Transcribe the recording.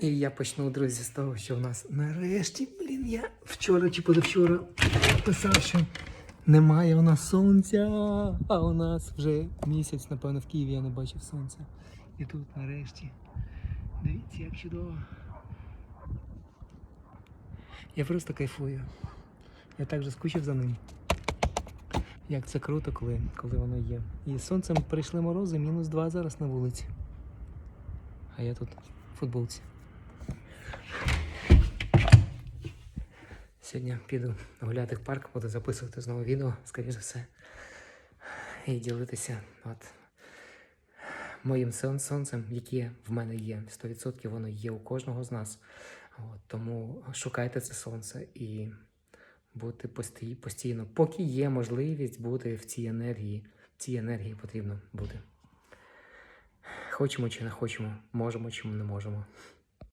І я почну, друзі, з того, що в нас нарешті, блін, я вчора чи позавчора писав, що немає у нас сонця, а у нас вже місяць, напевно, в Києві я не бачив сонця. І тут нарешті. Дивіться, як чудово. Я просто кайфую. Я так же скучив за ним. Як це круто, коли, коли воно є. І сонцем прийшли морози, мінус 2 зараз на вулиці. А я тут в футболці. Сьогодні піду гуляти в парк, буду записувати знову відео, скоріш за все. І ділитися от моїм сонцем, яке в мене є. 100% воно є у кожного з нас. От, тому шукайте це сонце і бути постій, постійно, поки є можливість бути в цій енергії. В цій енергії потрібно бути. Хочемо чи не хочемо, можемо чи не можемо.